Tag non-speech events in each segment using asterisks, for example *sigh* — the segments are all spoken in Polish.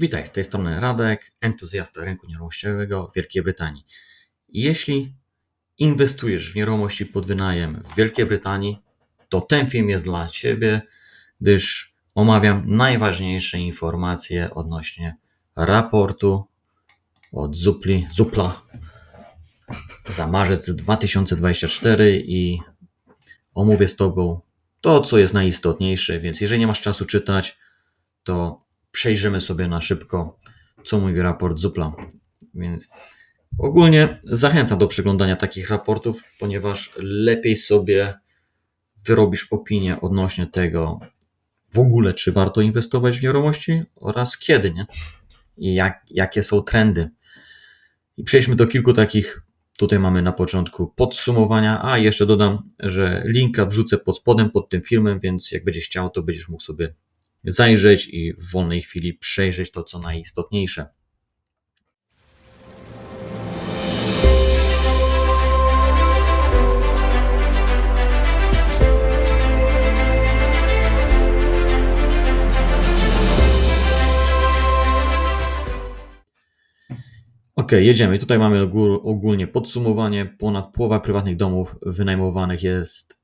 Witaj, z tej strony Radek, entuzjasta rynku nieruchomościowego w Wielkiej Brytanii. Jeśli inwestujesz w nieruchomości pod wynajem w Wielkiej Brytanii, to ten film jest dla Ciebie, gdyż omawiam najważniejsze informacje odnośnie raportu od Zupli, Zupla za marzec 2024 i omówię z Tobą to, co jest najistotniejsze, więc jeżeli nie masz czasu czytać, to przejrzymy sobie na szybko, co mówi raport Zupla. Więc ogólnie zachęcam do przeglądania takich raportów, ponieważ lepiej sobie wyrobisz opinię odnośnie tego, w ogóle czy warto inwestować w nieruchomości oraz kiedy, nie? I jak, jakie są trendy. I przejdźmy do kilku takich. Tutaj mamy na początku podsumowania, a jeszcze dodam, że linka wrzucę pod spodem pod tym filmem, więc jak będziesz chciał, to będziesz mógł sobie zajrzeć i w wolnej chwili przejrzeć to, co najistotniejsze. Ok, jedziemy. Tutaj mamy ogólnie podsumowanie. Ponad połowa prywatnych domów wynajmowanych jest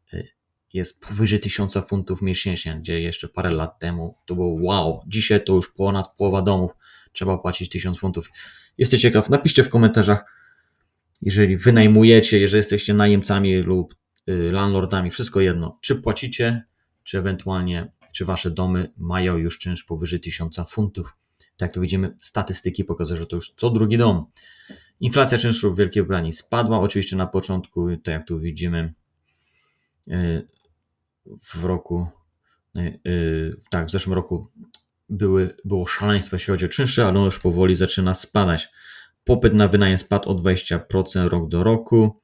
jest powyżej 1000 funtów miesięcznie, gdzie jeszcze parę lat temu to było wow. Dzisiaj to już ponad połowa domów trzeba płacić 1000 funtów. Jesteś ciekaw? Napiszcie w komentarzach, jeżeli wynajmujecie, jeżeli jesteście najemcami lub y, landlordami, wszystko jedno, czy płacicie, czy ewentualnie, czy wasze domy mają już czynsz powyżej 1000 funtów. Tak to widzimy, statystyki pokazują, że to już co drugi dom. Inflacja czynszu w Wielkiej Brytanii spadła oczywiście na początku, tak jak tu widzimy, y, w roku, y, y, tak, w zeszłym roku były, było szaleństwo, jeśli chodzi o czynsze, ale ono już powoli zaczyna spadać. Popyt na wynajem spadł o 20% rok do roku,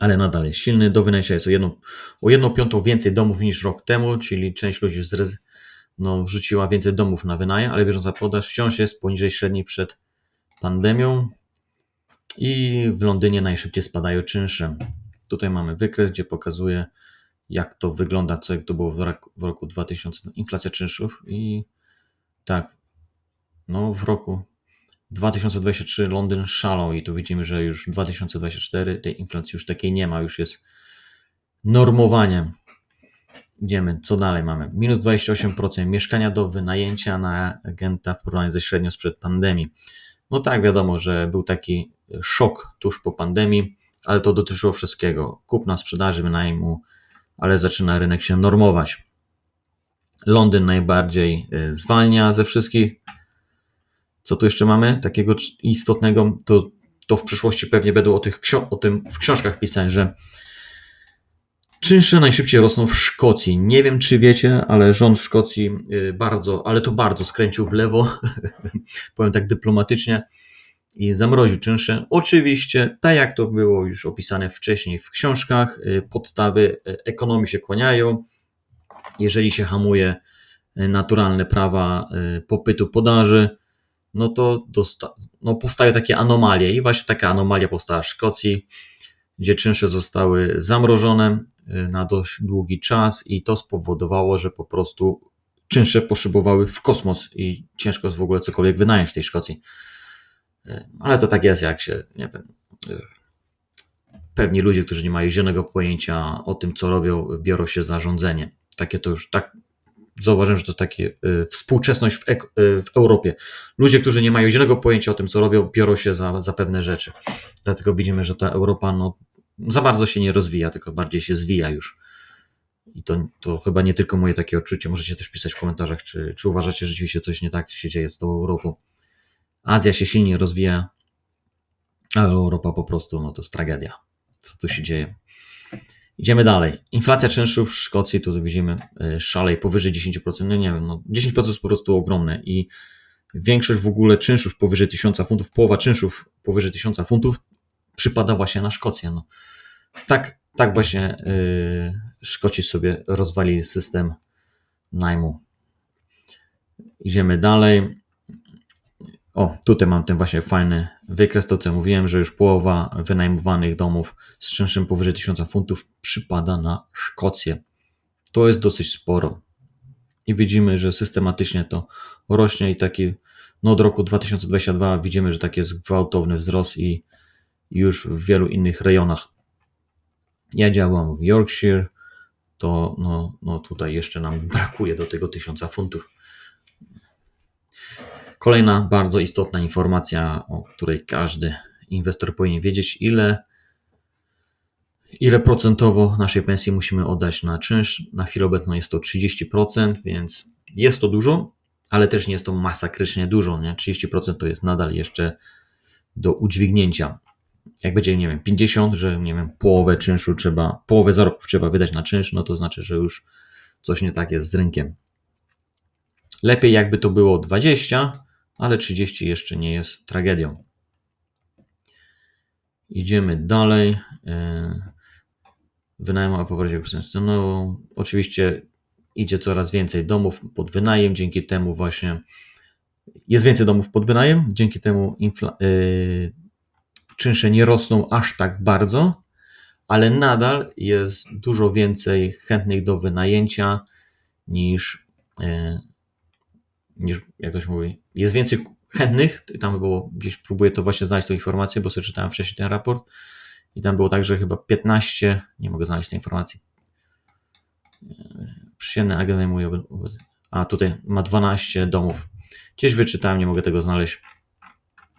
ale nadal jest silny. Do wynajścia jest o jedną, o jedną piątą więcej domów niż rok temu, czyli część ludzi zrez, no, wrzuciła więcej domów na wynajem, ale bieżąca podaż wciąż jest poniżej średniej przed pandemią i w Londynie najszybciej spadają czynsze. Tutaj mamy wykres, gdzie pokazuje jak to wygląda, co jak to było w roku, w roku 2000, inflacja czynszów i tak, no w roku 2023 Londyn szalał i tu widzimy, że już 2024 tej inflacji już takiej nie ma, już jest normowaniem. Idziemy, co dalej mamy? Minus 28% mieszkania do wynajęcia na agenta w porównaniu ze średnią sprzed pandemii. No tak, wiadomo, że był taki szok tuż po pandemii, ale to dotyczyło wszystkiego. Kupna sprzedaży, wynajmu, ale zaczyna rynek się normować. Londyn najbardziej y, zwalnia ze wszystkich. Co tu jeszcze mamy takiego istotnego? To, to w przyszłości pewnie będą o, tych, o tym w książkach pisać, że czynsze najszybciej rosną w Szkocji. Nie wiem, czy wiecie, ale rząd w Szkocji y, bardzo, ale to bardzo skręcił w lewo, *laughs* powiem tak dyplomatycznie, i zamroził czynsze. Oczywiście, tak jak to było już opisane wcześniej w książkach, y, podstawy y, ekonomii się kłaniają. Jeżeli się hamuje y, naturalne prawa popytu, podaży, no to dosta- no powstają takie anomalie. I właśnie taka anomalia powstała w Szkocji, gdzie czynsze zostały zamrożone na dość długi czas i to spowodowało, że po prostu czynsze poszybowały w kosmos i ciężko jest w ogóle cokolwiek wynająć w tej Szkocji. Ale to tak jest, jak się, nie wiem, pewni ludzie, którzy nie mają zielonego pojęcia o tym, co robią, biorą się za rządzenie. Takie to już, tak, zauważyłem, że to takie y, współczesność w, y, w, Europie. Ludzie, którzy nie mają zielonego pojęcia o tym, co robią, biorą się za, za pewne rzeczy. Dlatego widzimy, że ta Europa no, za bardzo się nie rozwija, tylko bardziej się zwija już. I to, to chyba nie tylko moje takie odczucie. Możecie też pisać w komentarzach, czy, czy uważacie, że rzeczywiście coś nie tak się dzieje z tą Europą. Azja się silnie rozwija, ale Europa po prostu, no to jest tragedia. Co tu się dzieje? Idziemy dalej. Inflacja czynszów w Szkocji, tu widzimy, e, szalej powyżej 10%. No nie wiem, no 10% jest po prostu ogromne i większość w ogóle czynszów powyżej 1000 funtów, połowa czynszów powyżej 1000 funtów przypada właśnie na Szkocję. No. Tak, tak właśnie yy, Szkoci sobie rozwalili system najmu. Idziemy dalej. O, tutaj mam ten właśnie fajny wykres, to co mówiłem, że już połowa wynajmowanych domów z czynszem powyżej 1000 funtów przypada na Szkocję. To jest dosyć sporo. I widzimy, że systematycznie to rośnie i taki no od roku 2022 widzimy, że tak jest gwałtowny wzrost i już w wielu innych rejonach. Ja działam w Yorkshire, to no, no tutaj jeszcze nam brakuje do tego 1000 funtów. Kolejna bardzo istotna informacja, o której każdy inwestor powinien wiedzieć, ile, ile procentowo naszej pensji musimy oddać na czynsz. Na chwilę obecną jest to 30%, więc jest to dużo, ale też nie jest to masakrycznie dużo. Nie? 30% to jest nadal jeszcze do udźwignięcia. Jak będzie, nie wiem, 50, że nie wiem, połowę czynszu trzeba, połowę zarobków trzeba wydać na czynsz, no to znaczy, że już coś nie tak jest z rynkiem. Lepiej jakby to było 20, ale 30 jeszcze nie jest tragedią. Idziemy dalej. E, wynajem a powrocie no, Oczywiście idzie coraz więcej domów pod wynajem, dzięki temu właśnie jest więcej domów pod wynajem, dzięki temu infla- yy, czynsze nie rosną aż tak bardzo, ale nadal jest dużo więcej chętnych do wynajęcia niż, yy, niż jak to się mówi, jest więcej chętnych, tam było, gdzieś próbuję to właśnie znaleźć tą informację, bo sobie czytałem wcześniej ten raport i tam było tak, że chyba 15, nie mogę znaleźć tej informacji, Przyjemny agent najmuje. A tutaj ma 12 domów. Gdzieś wyczytałem, nie mogę tego znaleźć.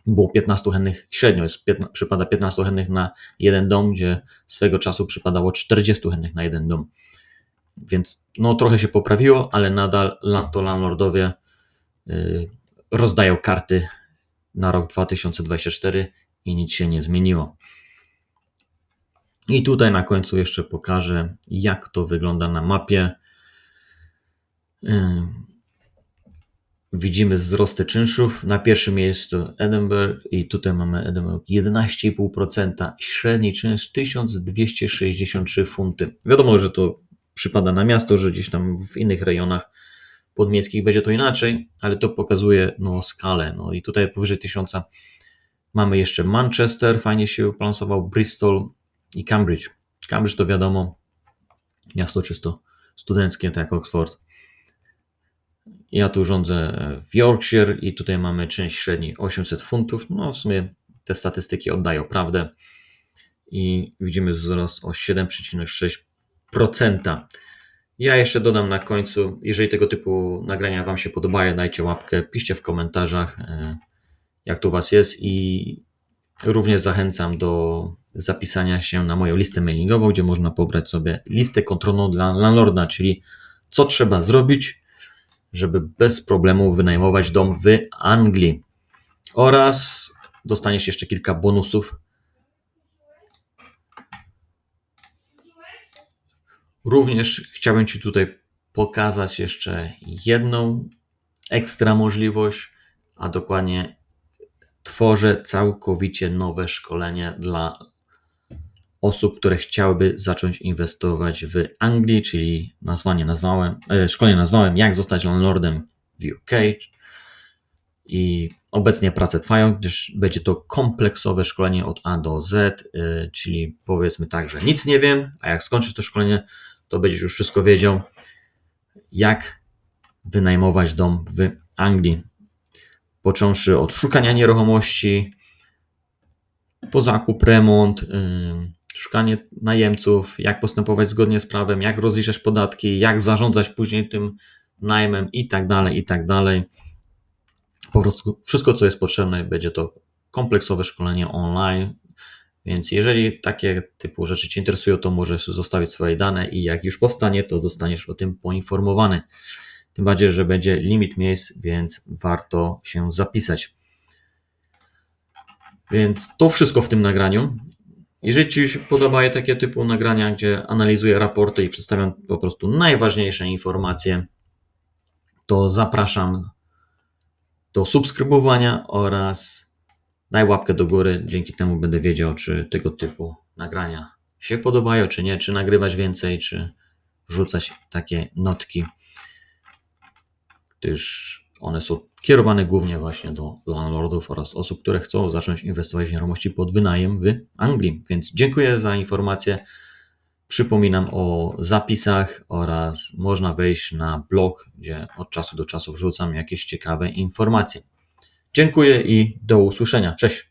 Było 15 chętnych, średnio jest, 15, przypada 15 chętnych na jeden dom, gdzie swego czasu przypadało 40 chętnych na jeden dom. Więc no trochę się poprawiło, ale nadal to landlordowie rozdają karty na rok 2024 i nic się nie zmieniło. I tutaj na końcu jeszcze pokażę, jak to wygląda na mapie. Widzimy wzrosty czynszów. Na pierwszym miejscu Edinburgh i tutaj mamy Edinburgh 11,5%. Średni czynsz 1263 funty. Wiadomo, że to przypada na miasto, że gdzieś tam w innych rejonach podmiejskich będzie to inaczej, ale to pokazuje no, skalę. No i tutaj powyżej 1000 mamy jeszcze Manchester, fajnie się balansował, Bristol i Cambridge. Cambridge to wiadomo, miasto czysto studenckie, tak jak Oxford. Ja tu rządzę w Yorkshire i tutaj mamy część średniej 800 funtów. No w sumie te statystyki oddają prawdę i widzimy wzrost o 7,6%. Ja jeszcze dodam na końcu, jeżeli tego typu nagrania Wam się podobają, dajcie łapkę, piszcie w komentarzach, e, jak to u Was jest i również zachęcam do zapisania się na moją listę mailingową, gdzie można pobrać sobie listę kontrolną dla landlorda, czyli co trzeba zrobić, żeby bez problemu wynajmować dom w Anglii. Oraz dostaniesz jeszcze kilka bonusów. Również chciałbym Ci tutaj pokazać jeszcze jedną ekstra możliwość, a dokładnie tworzę całkowicie nowe szkolenie dla osób, które chciałyby zacząć inwestować w Anglii, czyli nazwanie nazwałem, e, szkolenie nazwałem jak zostać landlordem w UK i obecnie prace trwają, gdyż będzie to kompleksowe szkolenie od A do Z, e, czyli powiedzmy tak, że nic nie wiem, a jak skończysz to szkolenie, to będziesz już wszystko wiedział, jak wynajmować dom w Anglii. Począwszy od szukania nieruchomości, po zakup, remont, szukanie najemców, jak postępować zgodnie z prawem, jak rozliczać podatki, jak zarządzać później tym najmem i tak dalej, i tak dalej. Po prostu wszystko, co jest potrzebne, będzie to kompleksowe szkolenie online. Więc jeżeli takie typu rzeczy Cię interesują, to możesz zostawić swoje dane i jak już powstanie, to dostaniesz o tym poinformowany. Tym bardziej, że będzie limit miejsc, więc warto się zapisać. Więc to wszystko w tym nagraniu. Jeżeli Ci się podobają takie typu nagrania, gdzie analizuję raporty i przedstawiam po prostu najważniejsze informacje, to zapraszam do subskrybowania oraz daj łapkę do góry. Dzięki temu będę wiedział, czy tego typu nagrania się podobają, czy nie, czy nagrywać więcej, czy wrzucać takie notki, gdyż one są kierowane głównie właśnie do landlordów oraz osób, które chcą zacząć inwestować w nieruchomości pod wynajem w Anglii. Więc dziękuję za informację. Przypominam o zapisach oraz można wejść na blog, gdzie od czasu do czasu wrzucam jakieś ciekawe informacje. Dziękuję i do usłyszenia. Cześć.